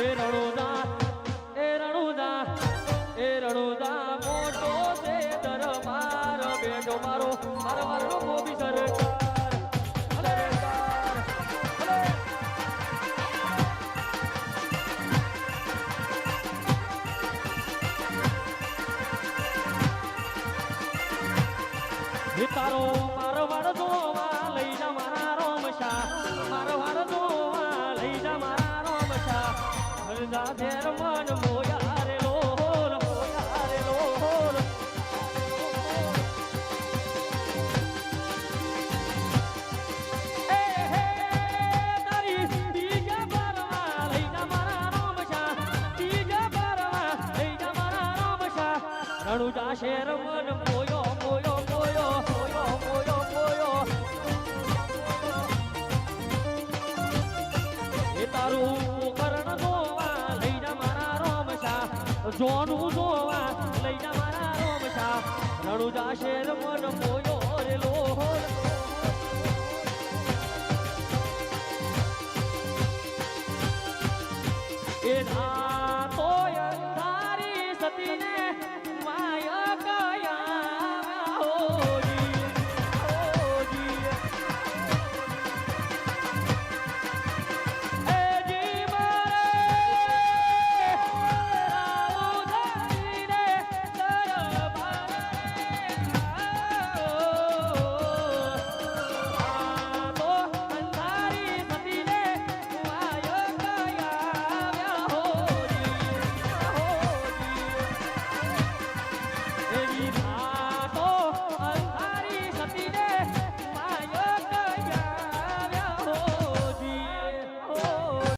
એ રણુદા એ રણુદા એ રણુદા, મોટો છે દરબાર બેઠો મારો મારવારનો મોભી સરકાર. સરકાર તારો દુડા શેર મન મોયો મોયો મોયો મોયો મોયો મોયો. એ તારું કરણ જોવા લઈ જા મારા રોમ શાહ જોનું જોવા લઈ જા મારા રોમ શાહ રણુજા શેર મન મોયો રે લો it high.